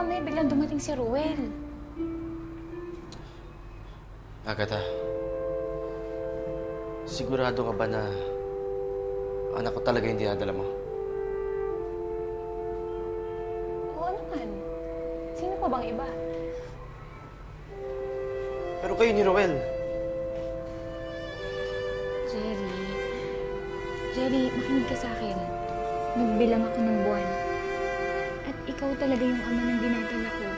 mamaya biglang dumating si Ruel? Agatha, sigurado ka ba na anak ko talaga yung dinadala mo? Oo naman. Sino pa bang iba? Pero kayo ni Roel, Jerry. Jerry, makinig ka sa akin. Nagbilang ako ng buwan. Ikaw talaga yung ama ng dinadala ko.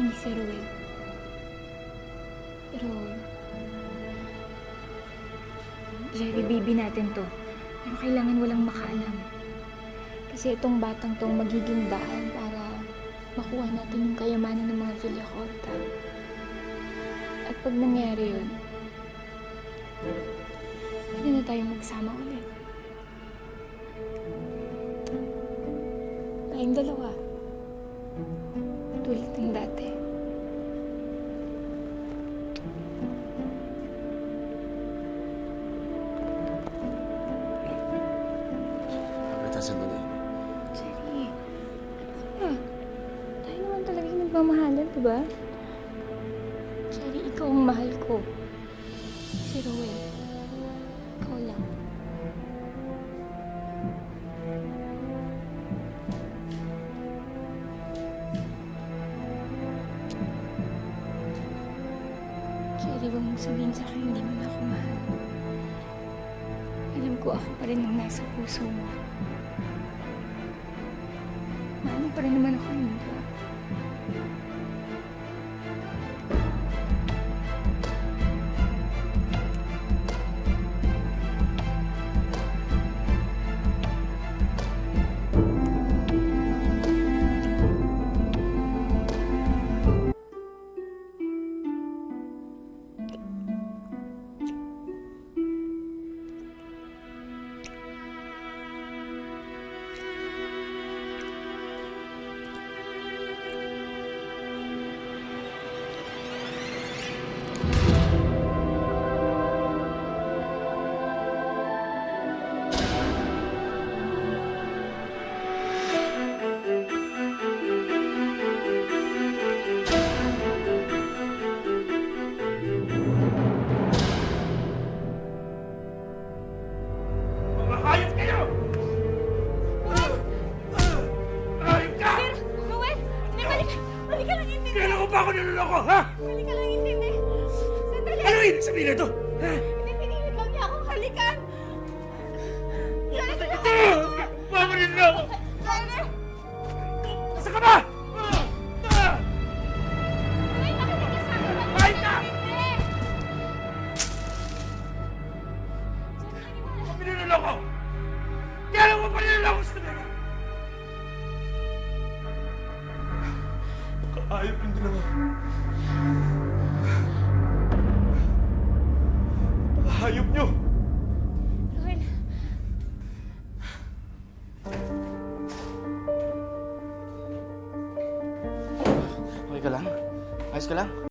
Hindi si Ruel. Pero... Jerry, baby natin to. Pero kailangan walang makaalam. Kasi itong batang tong magiging daan para makuha natin yung kayamanan ng mga Villacota. At pag nangyari yun, pwede na tayong magsama ulit. Tayong dalawa. Tulad ng dati. Agatha, sandali. Jerry, ano ka? Tayo naman talaga yung nagmamahalan, di ba? Jerry, ikaw ang mahal ko. Si Roel. Ikaw lang. Jerry, huwag mong sabihin sa akin hindi mo na ako mahal. Alam ko ako pa rin ang nasa puso mo. Mahal mo pa rin naman ako, hindi ba? Kailan ko pa ako niloloko, ha? Balik ka lang intindi! Sandali! Ano ibig sabihin nito? Ha? Hindi, pinilit lang niya akong halikan! Ako niloloko! Nasa ka ba? Kaayop yung dalawa. Hayop nyo! Noel! Okay ka lang? Ayos ka lang?